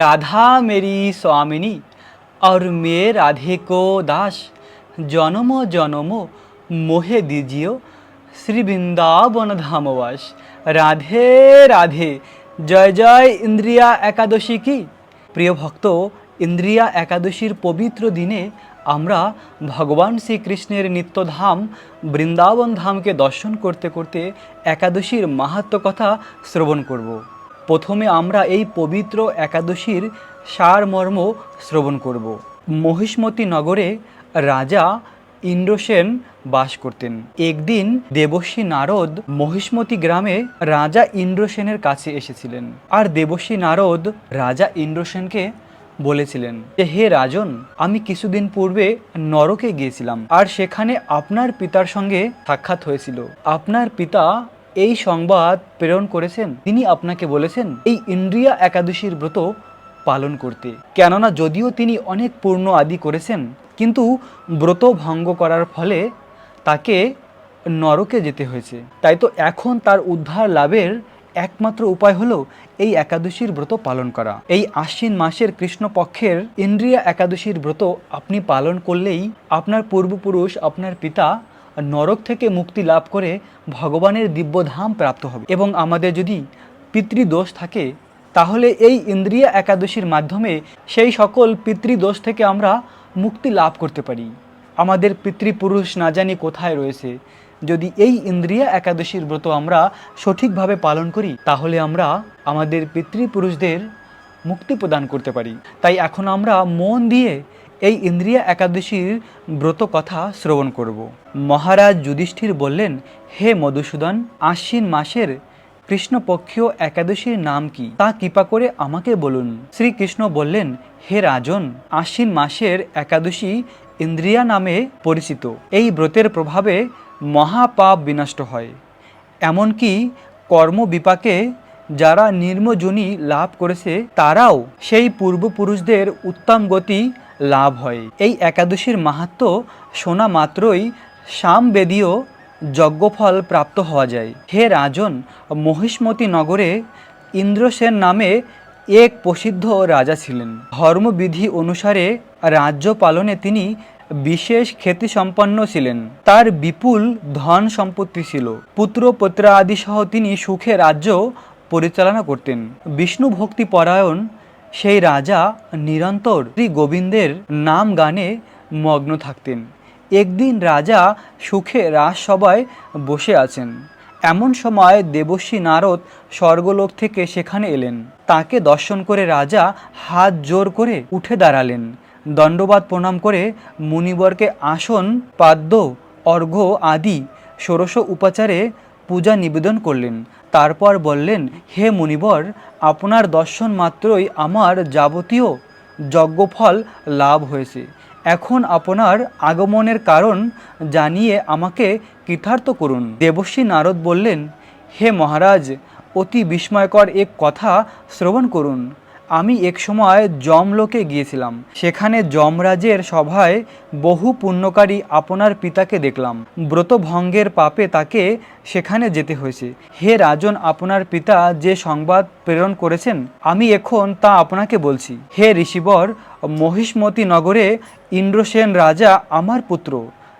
राधा मेरी स्वामिनी और मैं राधे को दास জনম জনম মোহে দিজিও শ্রী বৃন্দাবন ধামবাস রাধে রাধে জয় জয় ইন্দ্রিয়া একাদশী কি প্রিয় ভক্ত ইন্দ্রিয়া একাদশীর পবিত্র দিনে আমরা ভগবান শ্রীকৃষ্ণের নিত্যধাম বৃন্দাবন ধামকে দর্শন করতে করতে একাদশীর মাহাত্ম কথা শ্রবণ করব প্রথমে আমরা এই পবিত্র একাদশীর সারমর্ম শ্রবণ করব। মহিষ্মতী নগরে রাজা ইন্দ্রসেন বাস করতেন। একদিন দেবশ্রী নারদ মহিষ্মতি গ্রামে রাজা ইন্দ্রসেনের কাছে এসেছিলেন। আর দেবশ্রী নারদ রাজা ইন্দ্রসেনকে বলেছিলেন যে হে রাজন, আমি কিছুদিন পূর্বে নরকে গিয়েছিলাম, আর সেখানে আপনার পিতার সঙ্গে সাক্ষাৎ হয়েছিল। আপনার পিতা এই সংবাদ প্রেরণ করেছেন? তিনি আপনাকে বলেছেন, এই ইন্দ্রিয়া একাদশীর ব্রত পালন করতে। কেননা যদিও তিনি অনেক পূর্ণ আদি করেছেন, কিন্তু ব্রত ভঙ্গ করার ফলে তাকে নরকে যেতে হয়েছে। তাই তো এখন তার উদ্ধার লাভের একমাত্র উপায় হলো এই একাদশীর ব্রত পালন করা। এই আশ্বিন মাসের কৃষ্ণপক্ষের ইন্দ্রিয়া একাদশীর ব্রত আপনি পালন করলেই আপনার পূর্বপুরুষ, আপনার পিতা নরক থেকে মুক্তি লাভ করে ভগবানের দিব্যধাম প্রাপ্ত হবে। এবং আমাদের যদি পিতৃদোষ থাকে, তাহলে এই ইন্দ্রিয়া একাদশীর মাধ্যমে সেই সকল পিতৃদোষ থেকে আমরা মুক্তি লাভ করতে পারি। আমাদের পিতৃপুরুষ না জানি কোথায় রয়েছে। যদি এই ইন্দ্রিয়া একাদশীর ব্রত আমরা সঠিকভাবে পালন করি, তাহলে আমরা আমাদের পিতৃপুরুষদের মুক্তি প্রদান করতে পারি। তাই এখন আমরা মন দিয়ে এই ইন্দ্রিয়া একাদশীর ব্রত কথা শ্রবণ করব। মহারাজ যুধিষ্ঠির বললেন, হে মধুসূদন, আশ্বিন মাসের কৃষ্ণপক্ষীয় একাদশীর নাম কি? তা কৃপা করে আমাকে বলুন। শ্রীকৃষ্ণ বললেন, হে রাজন, আশ্বিন মাসের একাদশী ইন্দ্রিয়া নামে পরিচিত। এই ব্রতের প্রভাবে মহাপাপ বিনষ্ট হয়। এমনকি কর্মবিপাকে যারা নির্মজনী লাভ করেছে, তারাও সেই পূর্বপুরুষদের উত্তম গতি লাভ হয়। এই একাদশীর মাহাত্ম শোনা মাত্রই সামবেদীয় যজ্ঞফল প্রাপ্ত হওয়া যায়। হে রাজন, মহিষ্মতি নগরে ইন্দ্রসেন নামে এক প্রসিদ্ধ রাজা ছিলেন। ধর্মবিধি অনুসারে রাজ্য পালনে তিনি বিশেষ খ্যাতিসম্পন্ন ছিলেন। তার বিপুল ধন সম্পত্তি ছিল। পুত্র পুত্রা আদি সহ তিনি সুখে রাজ্য পরিচালনা করতেন। বিষ্ণু ভক্তি পরায়ণ সেই রাজা নিরন্তর শ্রী গোবিন্দের নাম গানে মগ্ন থাকতেন। একদিন রাজা সুখে রাজসভায় বসে আছেন। এমন সময় দেবশ্রী নারদ স্বর্গলোক থেকে সেখানে এলেন। তাকে দর্শন করে রাজা হাত জোর করে উঠে দাঁড়ালেন। দণ্ডবাদ প্রণাম করে মুনিবরকে আসন, পাদ্য, অর্ঘ্য আদি, ষোড়শ উপাচারে পূজা নিবেদন করলেন। তারপর বললেন, হে মুনিবর, আপনার দর্শন মাত্রই আমার যাবতীয় যজ্ঞফল লাভ হয়েছে। এখন আপনার আগমনের কারণ জানিয়ে আমাকে কৃতার্থ করুন। দেবশ্রী নারদ বললেন, হে মহারাজ, অতি বিস্ময়কর এক কথা শ্রবণ করুন। আমি এক সময় যমলোকে গিয়েছিলাম। সেখানে যমরাজের সভায় বহু পুণ্যকারী আপনার পিতাকে দেখলাম। ব্রতভঙ্গের পাপে তাকে সেখানে যেতে হয়েছে। হে রাজন, আপনার পিতা যে সংবাদ প্রেরণ করেছেন, আমি এখন তা আপনাকে বলছি। হে ঋষিবর, মহিষ্মতি নগরে ইন্দ্রসেন রাজা আমার পুত্র।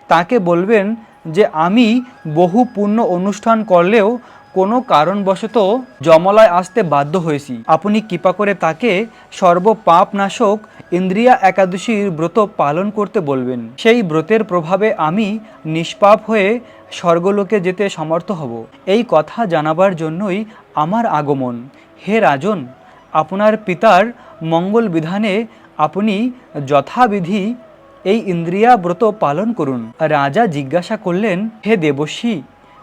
তাকে বলবেন যে, আমি বহু পুণ্য অনুষ্ঠান করলেও কোনো কারণবশত জমলায় আসতে বাধ্য হয়েছি। আপনি কৃপা করে তাকে সর্বপাপ নাশক ইন্দ্রিয়া একাদশীর ব্রত পালন করতে বলবেন। সেই ব্রতের প্রভাবে আমি নিষ্পাপ হয়ে স্বর্গলোকে যেতে সমর্থ হব। এই কথা জানাবার জন্যই আমার আগমন। হে রাজন, আপনার পিতার মঙ্গল বিধানে আপনি যথাবিধি এই ইন্দ্রিয়া ব্রত পালন করুন। রাজা জিজ্ঞাসা করলেন, হে দেবশ্রী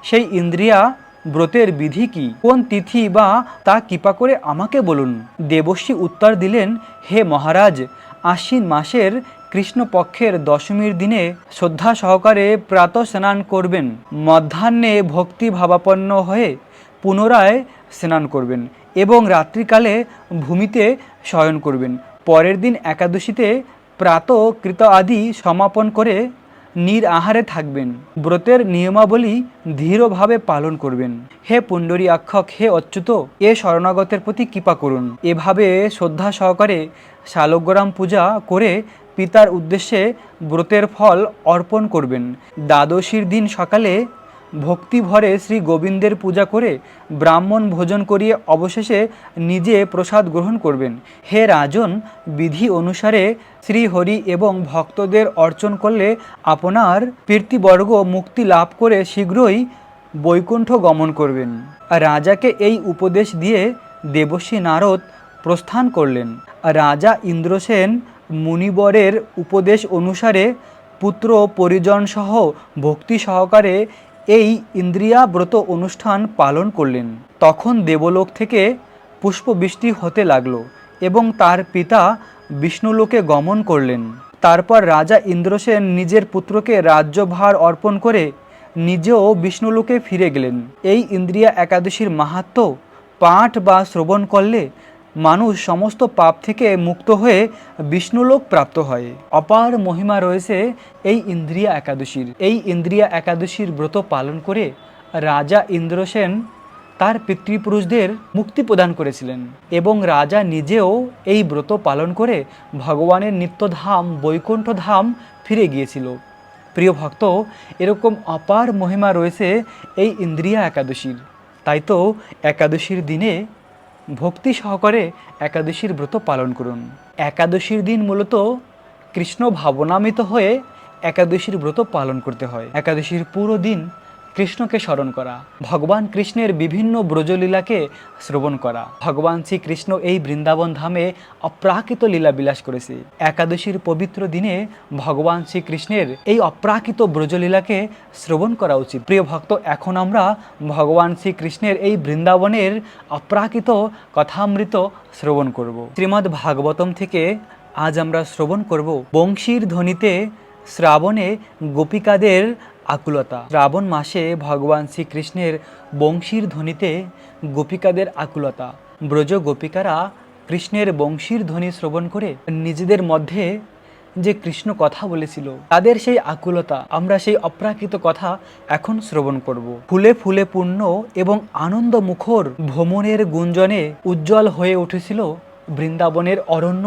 সেই ইন্দ্রিয়া ব্রতের বিধি কি? কোন তিথি বা তা কৃপা করে আমাকে বলুন। দেবশ্রী উত্তর দিলেন, হে মহারাজ, আশ্বিন মাসের কৃষ্ণপক্ষের দশমীর দিনে শ্রদ্ধা সহকারে প্রাত স্নান করবেন। মধ্যাহ্নে ভক্তি ভাবাপন্ন হয়ে পুনরায় স্নান করবেন এবং রাত্রিকালে ভূমিতে শয়ন করবেন। পরের দিন একাদশীতে প্রাত কৃত আদি সমাপন করে নির আহারে থাকবেন। ব্রতের নিয়মাবলী ধীরভাবে পালন করবেন। হে পুণ্ডরী আক্ষক, হে অচ্যুত, এ শরণাগতের প্রতি কৃপা করুন। এভাবে শ্রদ্ধা সহকারে শালগ্রাম পূজা করে পিতার উদ্দেশ্যে ব্রতের ফল অর্পণ করবেন। দ্বাদশীর দিন সকালে ভক্তি ভরে শ্রী গোবিন্দের পূজা করে ব্রাহ্মণ ভোজন করিয়ে অবশেষে নিজে প্রসাদ গ্রহণ করবেন। হে রাজন, বিধি অনুসারে শ্রী হরি এবং ভক্তদের অর্চন করলে আপনার কীর্তিবর্গ মুক্তি লাভ করে শীঘ্রই বৈকুণ্ঠ গমন করবেন। রাজাকে এই উপদেশ দিয়ে দেবশ্রী নারদ প্রস্থান করলেন। রাজা ইন্দ্রসেন মুনিবরের উপদেশ অনুসারে পুত্র পরিজন সহ ভক্তি সহকারে এই ইন্দ্রিয়া ব্রত অনুষ্ঠান পালন করলেন। তখন দেবলোক থেকে পুষ্পবৃষ্টি হতে লাগল এবং তার পিতা বিষ্ণুলোকে গমন করলেন। তারপর রাজা ইন্দ্রসেন নিজের পুত্রকে রাজ্যভার অর্পণ করে নিজেও বিষ্ণুলোকে ফিরে গেলেন। এই ইন্দ্রিয়া একাদশীর মাহাত্ম পাঠ বা শ্রবণ করলে মানুষ সমস্ত পাপ থেকে মুক্ত হয়ে বিষ্ণুলোক প্রাপ্ত হয়। অপার মহিমা রয়েছে এই ইন্দ্রিয়া একাদশীর। এই ইন্দ্রিয়া একাদশীর ব্রত পালন করে রাজা ইন্দ্রসেন তার পিতৃপুরুষদের মুক্তি প্রদান করেছিলেন এবং রাজা নিজেও এই ব্রত পালন করে ভগবানের নিত্যধাম বৈকুণ্ঠ ধাম ফিরে গিয়েছিল। প্রিয় ভক্ত, এরকম অপার মহিমা রয়েছে এই ইন্দ্রিয়া একাদশীর। তাই তো একাদশীর দিনে ভক্তি সহকারে একাদশীর ব্রত পালন করুন। একাদশীর দিন মূলত কৃষ্ণ ভাবনামিত হয়ে একাদশীর ব্রত পালন করতে হয়। একাদশীর পুরো দিন কৃষ্ণকে স্মরণ করা, ভগবান কৃষ্ণের বিভিন্ন ব্রজলীলাকে শ্রবণ করা। ভগবান শ্রীকৃষ্ণ এই বৃন্দাবন ধামে অপ্রাকৃত লীলা বিলাস করেছে। একাদশীর পবিত্র দিনে ভগবান শ্রীকৃষ্ণের এই অপ্রাকৃত ব্রজলীলাকে শ্রবণ করা উচিত। প্রিয় ভক্ত, এখন আমরা ভগবান শ্রীকৃষ্ণের এই বৃন্দাবনের অপ্রাকৃত কথামৃত শ্রবণ করব। শ্রীমদ্ ভাগবতম থেকে আজ আমরা শ্রবণ করব বংশীর ধ্বনিতে শ্রাবণে গোপিকাদের আকুলতা। শ্রাবণ মাসে ভগবান শ্রীকৃষ্ণের বংশীর ধ্বনিতে গোপিকাদের আকুলতা। ব্রজ গোপিকারা কৃষ্ণের বংশীর ধ্বনি শ্রবণ করে নিজেদের মধ্যে যে কৃষ্ণ কথা বলেছিল, তাদের সেই আকুলতা আমরা সেই অপ্রাকৃত কথা এখন শ্রবণ করব। ফুলে ফুলে পূর্ণ এবং আনন্দ মুখর ভ্রমণের গুঞ্জনে উজ্জ্বল হয়ে উঠেছিল বৃন্দাবনের অরণ্য,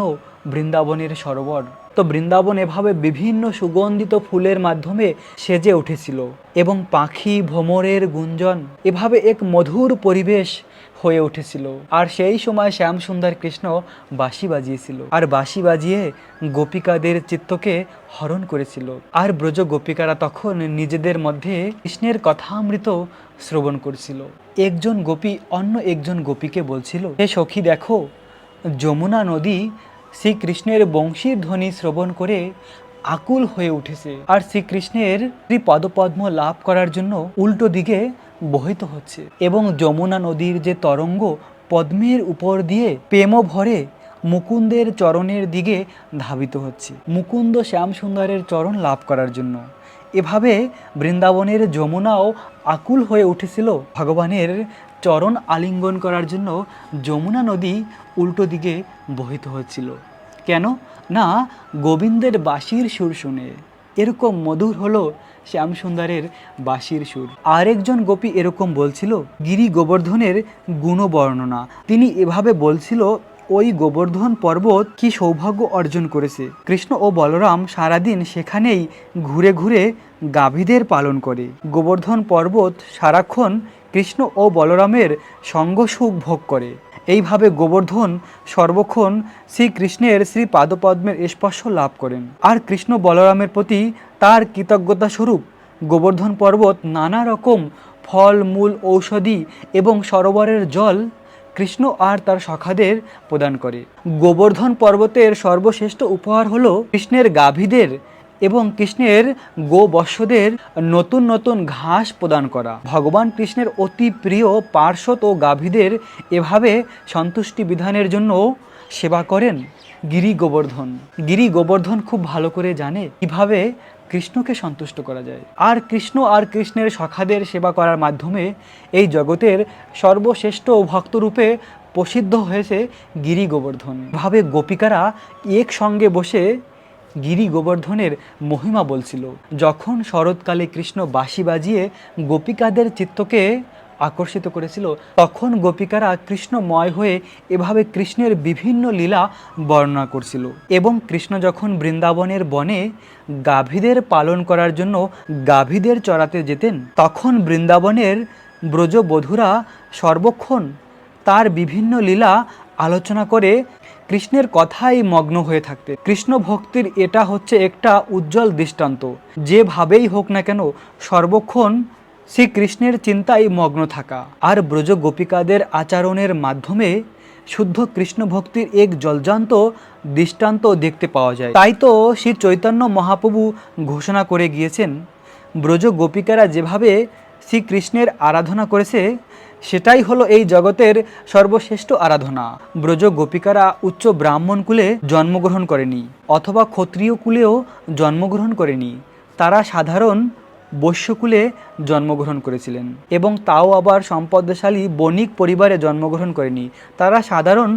বৃন্দাবনের সরোবর। তো বৃন্দাবন এভাবে বিভিন্ন সুগন্ধিত ফুলের মাধ্যমে সেজে উঠেছিল এবং পাখি, ভ্রমরের গুঞ্জন এভাবে এক মধুর পরিবেশ হয়ে উঠেছিল। আর সেই সময় শ্যাম সুন্দর কৃষ্ণ বাঁশি বাজিয়েছিল আর বাঁশি বাজিয়ে গোপিকাদের চিত্তকে হরণ করেছিল। আর ব্রজ গোপিকারা তখন নিজেদের মধ্যে কৃষ্ণের কথামৃত শ্রবণ করছিল। একজন গোপী অন্য একজন গোপীকে বলছিল, হে সখী, দেখো, যমুনা নদী শ্রীকৃষ্ণের বংশীর ধ্বনি শ্রবণ করে আকুল হয়ে উঠেছে। আর শ্রীকৃষ্ণের শ্রী পদপদ্ম লাভ করার জন্য উল্টো দিকে বহিত হচ্ছে এবং যমুনা নদীর যে তরঙ্গ পদ্মের উপর দিয়ে প্রেম ভরে মুকুন্দের চরণের দিকে ধাবিত হচ্ছে। মুকুন্দ শ্যাম সুন্দরের চরণ লাভ করার জন্য। এভাবে বৃন্দাবনের যমুনাও আকুল হয়ে উঠেছিল ভগবানের চরণ আলিঙ্গন করার জন্য যমুনা নদী উল্টো দিকে বহিত হচ্ছিল। কেন? না, গোবিন্দের বাঁশির সুর শুনে। এরকম মধুর হলো শ্যামসুন্দরের বাঁশির সুর। আরেকজন গোপী এরকম বলছিল, গিরি গোবর্ধনের গুণবর্ণনা। তিনি এভাবে বলছিল, ওই গোবর্ধন পর্বত কি সৌভাগ্য অর্জন করেছে। কৃষ্ণ ও বলরাম সারাদিন সেখানেই ঘুরে ঘুরে গাভীদের পালন করে। গোবর্ধন পর্বত সারাক্ষণ কৃষ্ণ ও বলরামের সঙ্গ সুখ ভোগ করে। এইভাবে গোবর্ধন সর্বক্ষণ শ্রীকৃষ্ণের শ্রী পাদপদ্মের স্পর্শ লাভ করেন। আর কৃষ্ণ বলরামের প্রতি তার কৃতজ্ঞতা স্বরূপ গোবর্ধন পর্বত নানা রকম ফল, মূল, ঔষধি এবং সরোবরের জল কৃষ্ণ আর তার সখাদের প্রদান করে। গোবর্ধন পর্বতের সর্বশ্রেষ্ঠ উপহার হলো কৃষ্ণের গাভীদের এবং কৃষ্ণের গোবৎসদের নতুন নতুন ঘাস প্রদান করা। ভগবান কৃষ্ণের অতি প্রিয় পার্শ্বদ ও গাভীদের এভাবে সন্তুষ্টি বিধানের জন্য সেবা করেন গিরি গোবর্ধন। গিরি গোবর্ধন খুব ভালো করে জানে কীভাবে কৃষ্ণকে সন্তুষ্ট করা যায়। আর কৃষ্ণ আর কৃষ্ণের সখাদের সেবা করার মাধ্যমে এই জগতের সর্বশ্রেষ্ঠ ভক্তরূপে প্রসিদ্ধ হয়েছে গিরি গোবর্ধন। ভাবে গোপিকারা একসঙ্গে বসে গিরি গোবর্ধনের মহিমা বলছিল। যখন শরৎকালে কৃষ্ণ বাঁশি বাজিয়ে গোপিকাদের চিত্তকে আকর্ষিত করেছিল, তখন গোপিকারা কৃষ্ণময় হয়ে এভাবে কৃষ্ণের বিভিন্ন লীলা বর্ণনা করছিল এবং কৃষ্ণ যখন বৃন্দাবনের বনে গাভীদের পালন করার জন্য গাভীদের চড়াতে যেতেন, তখন বৃন্দাবনের ব্রজবধূরা সর্বক্ষণ তার বিভিন্ন লীলা আলোচনা করে কৃষ্ণের কথাই মগ্ন হয়ে থাকতে। কৃষ্ণ ভক্তির এটা হচ্ছে একটা উজ্জ্বল দৃষ্টান্ত। যেভাবেই হোক না কেন, সর্বক্ষণ শ্রীকৃষ্ণের চিন্তায় মগ্ন থাকা। আর ব্রজ গোপিকাদের আচরণের মাধ্যমে শুদ্ধ কৃষ্ণ ভক্তির এক জলজান্ত দৃষ্টান্ত দেখতে পাওয়া যায়। তাই তো শ্রী চৈতন্য মহাপ্রভু ঘোষণা করে গিয়েছেন ব্রজ গোপিকারা যেভাবে শ্রীকৃষ্ণের আরাধনা করেছে সেটাই হলো এই জগতের সর্বশ্রেষ্ঠ আরাধনা। ব্রজ গোপিকারা উচ্চ ব্রাহ্মণ কুলে জন্মগ্রহণ করেনি, অথবা ক্ষত্রিয় কুলেও জন্মগ্রহণ করেনি। তারা সাধারণ বৈশ্যকুলে জন্মগ্রহণ করেছিলেন এবং তাও আবার সম্পদশালী বণিক পরিবারে জন্মগ্রহণ করেনি। তারা সাধারণ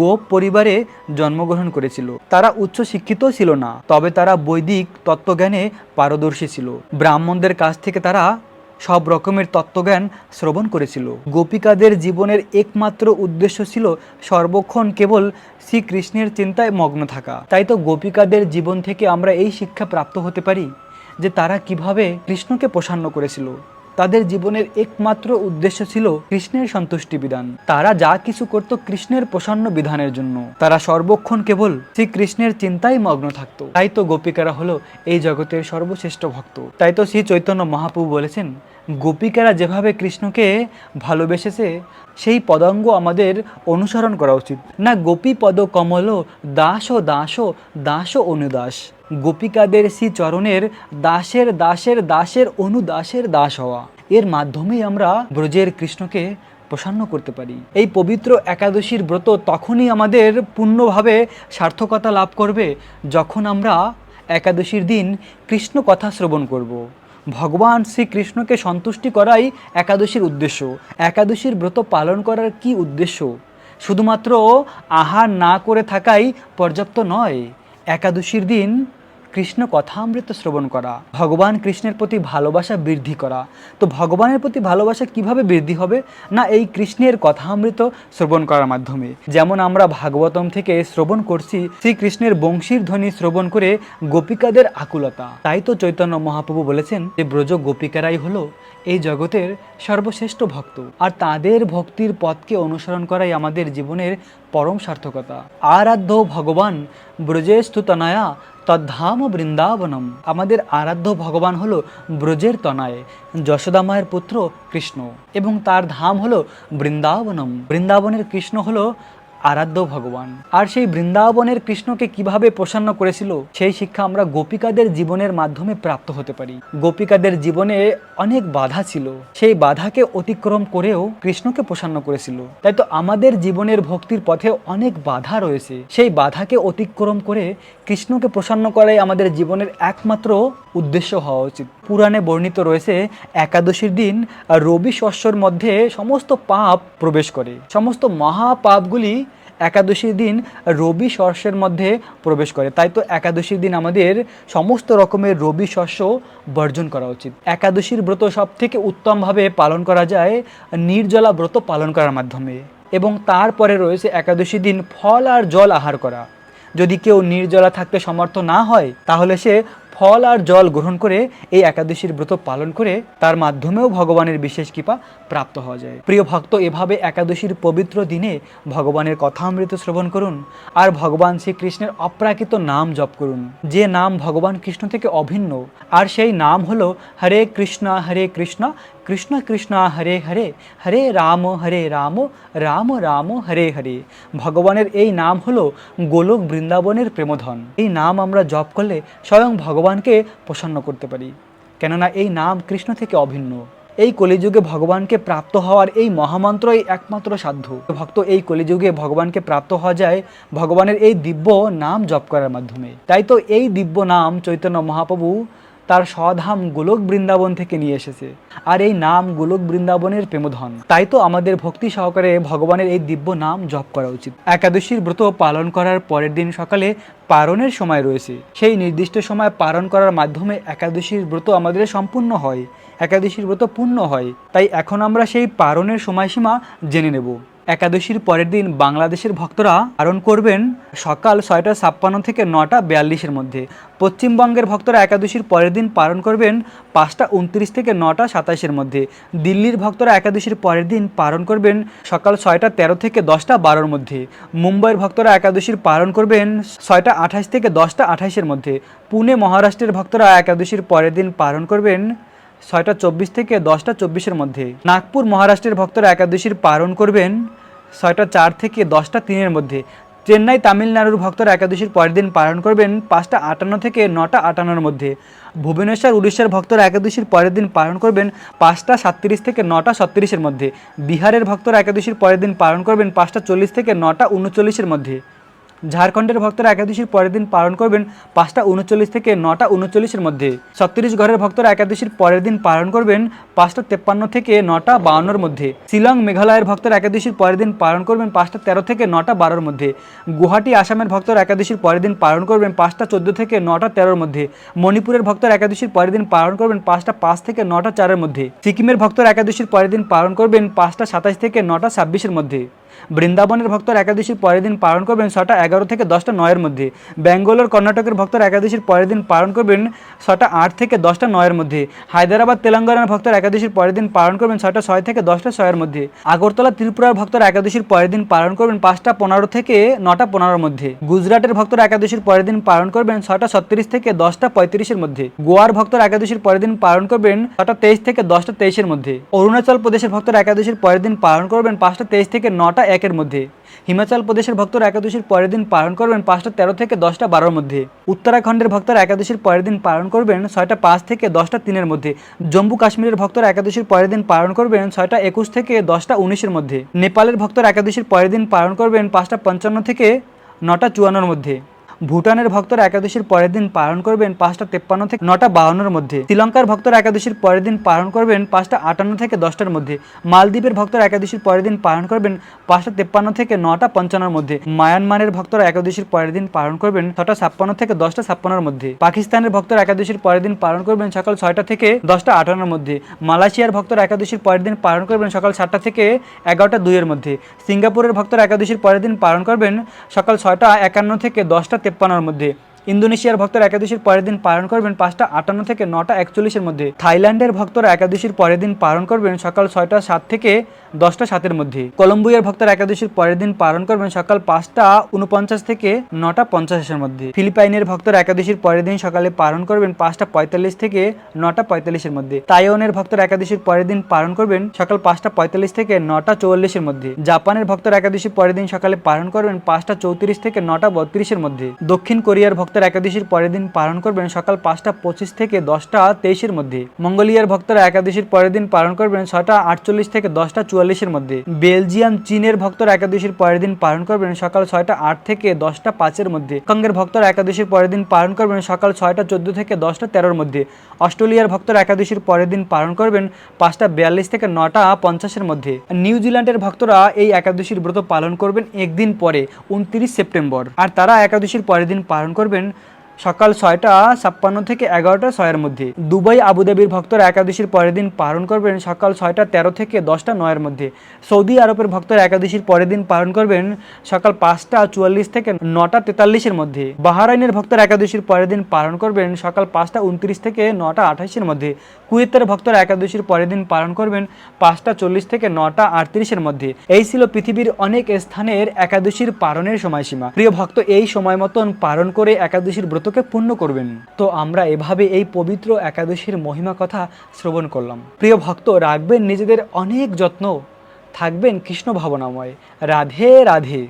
গোপ পরিবারে জন্মগ্রহণ করেছিল। তারা উচ্চ শিক্ষিত ছিল না, তবে তারা বৈদিক তত্ত্বজ্ঞানে পারদর্শী ছিল। ব্রাহ্মণদের কাছ থেকে তারা সব রকমের তত্ত্বজ্ঞান শ্রবণ করেছিল। গোপিকাদের জীবনের একমাত্র উদ্দেশ্য ছিল সর্বক্ষণ কেবল শ্রীকৃষ্ণের চিন্তায় মগ্ন থাকা। তাই তো গোপিকাদের জীবন থেকে আমরা এই শিক্ষা প্রাপ্ত হতে পারি যে তারা কীভাবে কৃষ্ণকে প্রসান্ন করেছিল। তাদের জীবনের একমাত্র উদ্দেশ্য ছিল কৃষ্ণের সন্তুষ্টি বিধান। তারা যা কিছু করত কৃষ্ণের প্রসন্ন বিধানের জন্য। তারা সর্বক্ষণ কেবল শ্রীকৃষ্ণের চিন্তায় মগ্ন থাকতো। তাই তো গোপিকারা হলো এই জগতের সর্বশ্রেষ্ঠ ভক্ত। তাই তো শ্রী চৈতন্য মহাপ্রভু বলেছেন, গোপিকারা যেভাবে কৃষ্ণকে ভালোবেসেছে, সেই পদাঙ্গ আমাদের অনুসরণ করা উচিত। না গোপী পদ কমল দাস ও দাস ও দাস ও অনুদাস। গোপিকাদের শ্রী চরণের দাসের দাসের দাসের অনুদাসের দাস হওয়া। এর মাধ্যমেই আমরা ব্রজের কৃষ্ণকে প্রসন্ন করতে পারি। এই পবিত্র একাদশীর ব্রত তখনই আমাদের পূর্ণভাবে সার্থকতা লাভ করবে যখন আমরা একাদশীর দিন কৃষ্ণ কথা শ্রবণ করব। ভগবান শ্রীকৃষ্ণকে সন্তুষ্টি করাই একাদশীর উদ্দেশ্য। একাদশীর ব্রত পালন করার কি উদ্দেশ্য? শুধুমাত্র আহার না করে থাকাই পর্যাপ্ত নয়। একাদশীর দিন কৃষ্ণ কথামৃত শ্রবণ করা, ভগবান কৃষ্ণের প্রতি ভালোবাসা বৃদ্ধি করা। তো ভগবানের প্রতি ভালোবাসা কীভাবে বৃদ্ধি হবে? না, এই কৃষ্ণের কথামৃত শ্রবণ করার মাধ্যমে। যেমন আমরা ভাগবতম থেকে শ্রবণ করছি, শ্রীকৃষ্ণের বংশীর ধ্বনি শ্রবণ করে গোপিকাদের আকুলতা। তাই তো চৈতন্য মহাপ্রভু বলেছেন যে, ব্রজ গোপিকারাই হলো এই জগতের সর্বশ্রেষ্ঠ ভক্ত। আর তাদের ভক্তির পথকে অনুসরণ করাই আমাদের জীবনের পরম সার্থকতা। আরাধ্য ভগবান ব্রজেস্তু তনয়া তদ্ধাম বৃন্দাবনম। আমাদের আরাধ্য ভগবান হলো ব্রজের তনায়, যশোদা মায়ের পুত্র কৃষ্ণ, এবং তার ধাম হলো বৃন্দাবনম। বৃন্দাবনের কৃষ্ণ হলো আরাধ্য ভগবান। আর সেই বৃন্দাবনের কৃষ্ণকে কীভাবে প্রসন্ন করেছিল, সেই শিক্ষা আমরা গোপিকাদের জীবনের মাধ্যমে প্রাপ্ত হতে পারি। গোপিকাদের জীবনে অনেক বাধা ছিল। সেই বাধাকে অতিক্রম করেও কৃষ্ণকে প্রসন্ন করেছিল। তাই তো আমাদের জীবনের ভক্তির পথে অনেক বাধা রয়েছে। সেই বাধাকে অতিক্রম করে কৃষ্ণকে প্রসন্ন করাই আমাদের জীবনের একমাত্র উদ্দেশ্য হওয়া উচিত। পুরাণে বর্ণিত রয়েছে, একাদশীর দিন রবি শস্যর মধ্যে সমস্ত পাপ প্রবেশ করে। সমস্ত মহাপাপগুলি একাদশীর দিন রবি শস্যের মধ্যে প্রবেশ করে। তাই তো একাদশীর দিন আমাদের সমস্ত রকমের রবি শস্য বর্জন করা উচিত। একাদশীর ব্রত সব থেকে উত্তমভাবে পালন করা যায়, নির্জলা ব্রত পালন করার মাধ্যমে। এবং তারপরে রয়েছে একাদশী দিন ফল আর জল আহার করা। যদি কেউ নির্জলা থাকতে সমর্থ না হয়, তাহলে সে ফল আর জল গ্রহণ করে এই একাদশীর ব্রত পালন করে তার মাধ্যমেও ভগবানের বিশেষ কৃপা প্রাপ্ত হওয়া যায়। প্রিয় ভক্ত, এভাবে একাদশীর পবিত্র দিনে ভগবানের কথা অমৃত শ্রবণ করুন আর ভগবান শ্রীকৃষ্ণের অপ্রাকৃত নাম জপ করুন। যে নাম ভগবান কৃষ্ণ থেকে অভিন্ন, আর সেই নাম হলো হরে কৃষ্ণ হরে কৃষ্ণ কৃষ্ণ কৃষ্ণ হরে হরে হরে রাম হরে রাম রাম রাম, হরে হরে। ভগবানের এই নাম হলো গোলক বৃন্দাবনের প্রেমধন। এই নাম আমরা জপ করলে স্বয়ং ভগবানকে প্রসন্ন করতে পারি। কেননা এই নাম কৃষ্ণ থেকে অভিন্ন। এই কলিযুগে ভগবানকে প্রাপ্ত হওয়ার এই মহামন্ত্রই একমাত্র সাধ্য। ভক্ত এই কলিযুগে ভগবানকে প্রাপ্ত হওয়া যায়, ভগবানের এই দিব্য নাম জপ করার মাধ্যমে। তাই তো এই দিব্য নাম চৈতন্য মহাপ্রভু তার স্বধাম গোলক বৃন্দাবন থেকে নিয়ে এসেছে। আর এই নাম গোলক বৃন্দাবনের প্রেমধন। তাই তো আমাদের ভক্তি সহকারে ভগবানের এই দিব্য নাম জপ করা উচিত। একাদশীর ব্রত পালন করার পরের দিন সকালে পারণের সময় রয়েছে। সেই নির্দিষ্ট সময় পালন করার মাধ্যমে একাদশীর ব্রত আমাদের সম্পূর্ণ হয়। একাদশীর ব্রত পূর্ণ হয়। তাই এখন আমরা সেই পারণের সময়সীমা জেনে নেব। একাদশীর পরের দিন বাংলাদেশের ভক্তরা পালন করবেন সকাল ছয়টা ছাপ্পান্ন থেকে নটা বিয়াল্লিশের মধ্যে। পশ্চিমবঙ্গের ভক্তরা একাদশীর পরের দিন পালন করবেন পাঁচটা উনত্রিশ থেকে নটা সাতাশের মধ্যে। দিল্লির ভক্তরা একাদশীর পরের দিন পালন করবেন সকাল ছয়টা তেরো থেকে দশটা বারোর মধ্যে। মুম্বাইয়ের ভক্তরা একাদশীর পালন করবেন ছয়টা আঠাশ থেকে দশটা আঠাশের মধ্যে। পুনে মহারাষ্ট্রের ভক্তরা একাদশীর পরের দিন পালন করবেন ছয়টা চব্বিশ থেকে দশটা চব্বিশের মধ্যে। নাগপুর মহারাষ্ট্রের ভক্তরা একাদশীর পালন করবেন ছয়টা চার থেকে দশটা তিনের মধ্যে। চেন্নাই তামিলনাড়ুর ভক্তরা একাদশীর পরের দিন পালন করবেন পাঁচটা আটান্ন থেকে নটা আটান্নর মধ্যে। ভুবনেশ্বর, উড়িষ্যার ভক্তরা একাদশীর পরের দিন পালন করবেন পাঁচটা সাতত্রিশ থেকে নটা সত্তিরিশের মধ্যে। বিহারের ভক্তরা একাদশীর পরের দিন পালন করবেন পাঁচটা চল্লিশ থেকে নটা উনচল্লিশের মধ্যে। ঝাড়খণ্ডের ভক্তরা একাদশীর পরের দিন পালন করবেন পাঁচটা উনচল্লিশ থেকে নটা উনচল্লিশের মধ্যে। ছত্তিশগড়ের ভক্তরা একাদশীর পরের দিন পালন করবেন পাঁচটা তেপ্পান্ন থেকে নটা বাউন্নর মধ্যে। শিলং মেঘালয়ের ভক্তরা একাদশীর পরের দিন পালন করবেন পাঁচটা তেরো থেকে নটা বারোর মধ্যে। গুয়াহাটি, আসামের ভক্তরা একাদশীর পরের দিন পালন করবেন পাঁচটা চোদ্দ থেকে নটা তেরোর মধ্যে। মণিপুরের ভক্তরা একাদশীর পরের দিন পালন করবেন পাঁচটা পাঁচ থেকে নটা চারের মধ্যে। সিকিমের ভক্তরা একাদশীর পরের দিন পালন করবেন পাঁচটা সাতাশ থেকে নটা ছাব্বিশের মধ্যে। বৃন্দাবনের ভক্তর একাদশীর পরের দিন পালন করবেন ছটা এগারো থেকে দশটা নয়ের মধ্যে। ব্যাঙ্গালোর কর্ণাটকের ভক্তর একাদশীর পরের দিন পালন করবেন ছটা আট থেকে দশটা নয়ের মধ্যে। হায়দ্রাবাদ, তেলেঙ্গানার ভক্তর একাদশীর পরের দিন পালন করবেন ছটা ছয় থেকে দশটা ছয়ের মধ্যে। আগরতলা, ত্রিপুরার ভক্তর একাদশীর পরের দিন পালন করবেন পাঁচটা পনেরো থেকে নটা পনেরোর মধ্যে। গুজরাটের ভক্তর একাদশীর পরের দিন পালন করবেন ছটা ছত্রিশ থেকে দশটা পঁয়ত্রিশের মধ্যে। গোয়ার ভক্তর একাদশীর পরের দিন পালন করবেন ছটা তেইশ থেকে দশটা তেইশের মধ্যে। অরুণাচল প্রদেশের ভক্তর একাদশীর পরের দিন পালন করবেন পাঁচটা তেইশ থেকে নটা একের মধ্যে। হিমাচল প্রদেশের ভক্তরা একাদশীর পরের দিন পালন করবেন পাঁচটা তেরো থেকে দশটা বারোর মধ্যে। উত্তরাখণ্ডের ভক্তরা একাদশীর পরের দিন পালন করবেন ছয়টা পাঁচ থেকে দশটা তিনের মধ্যে। জম্মু কাশ্মীরের ভক্তরা একাদশীর পরের দিন পালন করবেন ছয়টা একুশ থেকে দশটা উনিশের মধ্যে। নেপালের ভক্তরা একাদশীর পরের দিন পালন করবেন পাঁচটা পঞ্চান্ন থেকে নটা চুয়ান্নর মধ্যে। ভুটানের ভক্তরা একাদশীর পরের দিন পালন করবেন পাঁচটা তেপ্পান্ন থেকে নটা বাউন্নর মধ্যে। শ্রীলঙ্কার ভক্তরা একাদশীর পরের দিন পালন করবেন পাঁচটা আটান্ন থেকে দশটার মধ্যে। মালদ্বীপের ভক্তরা একাদশীর পরের দিন পালন করবেন পাঁচটা তেপ্পান্ন থেকে নটা পঞ্চান্নর মধ্যে। মায়ানমারের ভক্তরা একাদশীর পরের দিন পালন করবেন ছটা ছাপ্পান্ন থেকে দশটা ছাপ্পান্নর মধ্যে। পাকিস্তানের ভক্তরা একাদশীর পরের দিন পালন করবেন সকাল ছয়টা থেকে দশটা আটান্নর মধ্যে। মালয়েশিয়ার ভক্তরা একাদশীর পরের দিন পালন করবেন সকাল সাতটা থেকে এগারোটা দুইয়ের মধ্যে। সিঙ্গাপুরের ভক্তরা একাদশীর পরের দিন পালন করবেন সকাল ছয়টা একান্ন থেকে দশটা তেপ্পান্নর মধ্যে ইন্দোনেশিয়ার ভক্তরা একাদশীর পরের দিন পালন করবেন পাঁচটা আটান্ন থেকে নটা একচল্লিশের মধ্যে। থাইল্যান্ডের ভক্তরা একাদশীর পরের দিন পালন করবেন সকাল ছয়টা সাত থেকে দশটা সাতের মধ্যে। কলম্বিয়ার ভক্তরা একাদশীর পরের দিন পালন করবেন সকাল পাঁচটা উনপঞ্চাশ থেকে নটা পঞ্চাশের মধ্যে। ফিলিপাইনের ভক্তরা একাদশীর পরের দিন সকালে পালন করবেন পাঁচটা পঁয়তাল্লিশ থেকে নটা পঁয়তাল্লিশের মধ্যে। তাইওয়ানের ভক্তরা একাদশীর পরের দিন পালন করবেন সকাল পাঁচটা পঁয়তাল্লিশ থেকে নটা চুয়াল্লিশের মধ্যে। জাপানের ভক্তরা একাদশীর পরের দিন সকালে পালন করবেন পাঁচটা চৌত্রিশ থেকে নটা বত্রিশের মধ্যে। দক্ষিণ কোরিয়ার ভক্তরা একাদশীর পরের দিন পালন করবেন সকাল পাঁচটা পঁচিশ থেকে দশটা তেইশের মধ্যে। মঙ্গোলিয়ার ভক্তরা একাদশীর পরের দিন পালন করবেন ছটা আটচল্লিশ থেকে দশটা চুয়াল্লিশের মধ্যে। বেলজিয়াম চীনের ভক্তরা একাদশীর পরের দিন পালন করবেন সকাল ছয়টা আট থেকে দশটা পাঁচের মধ্যে। কঙ্গের ভক্তরা একাদশীর পরের দিন পালন করবেন সকাল ছয়টা চোদ্দ থেকে দশটা তেরোর মধ্যে। অস্ট্রেলিয়ার ভক্তরা একাদশীর পরের দিন পালন করবেন পাঁচটা বিয়াল্লিশ থেকে নটা পঞ্চাশের মধ্যে। নিউজিল্যান্ডের ভক্তরা এই একাদশীর ব্রত পালন করবেন একদিন পরে, উনত্রিশ সেপ্টেম্বর। আর তারা একাদশীর পরের দিন পালন করবেন সকাল ছয়টা ছাপ্পান্ন থেকে এগারোটা ছয়ের মধ্যে। দুবাই, আবুধাবির ভক্তরা একাদশীর পরের দিন পালন করবেন সকাল ছয়টা তেরো থেকে দশটা নয়ের মধ্যে। সৌদি আরবের ভক্তরা একাদশীর পরের দিন পালন করবেন সকাল পাঁচটা চুয়াল্লিশ থেকে নটা তেতাল্লিশের মধ্যে। বাহারাইনের ভক্তরা একাদশীর পরের দিন পালন করবেন সকাল পাঁচটা উনত্রিশ থেকে নটা আঠাশের মধ্যে। কুয়েতের ভক্তরা একাদশীর পরের দিন পালন করবেন পাঁচটা চল্লিশ থেকে নটা আটত্রিশের মধ্যে। এই ছিল পৃথিবীর অনেক স্থানের একাদশীর পালনের সময়সীমা। প্রিয় ভক্ত, এই সময় মতন পালন করে একাদশীর ব্রতকে পূর্ণ করবেন। তো আমরা এভাবে এই পবিত্র একাদশীর মহিমা কথা শ্রবণ করলাম। প্রিয় ভক্ত, রাখবেন নিজেদের অনেক যত্ন। থাকবেন কৃষ্ণ ভাবনাময়। রাধে রাধে।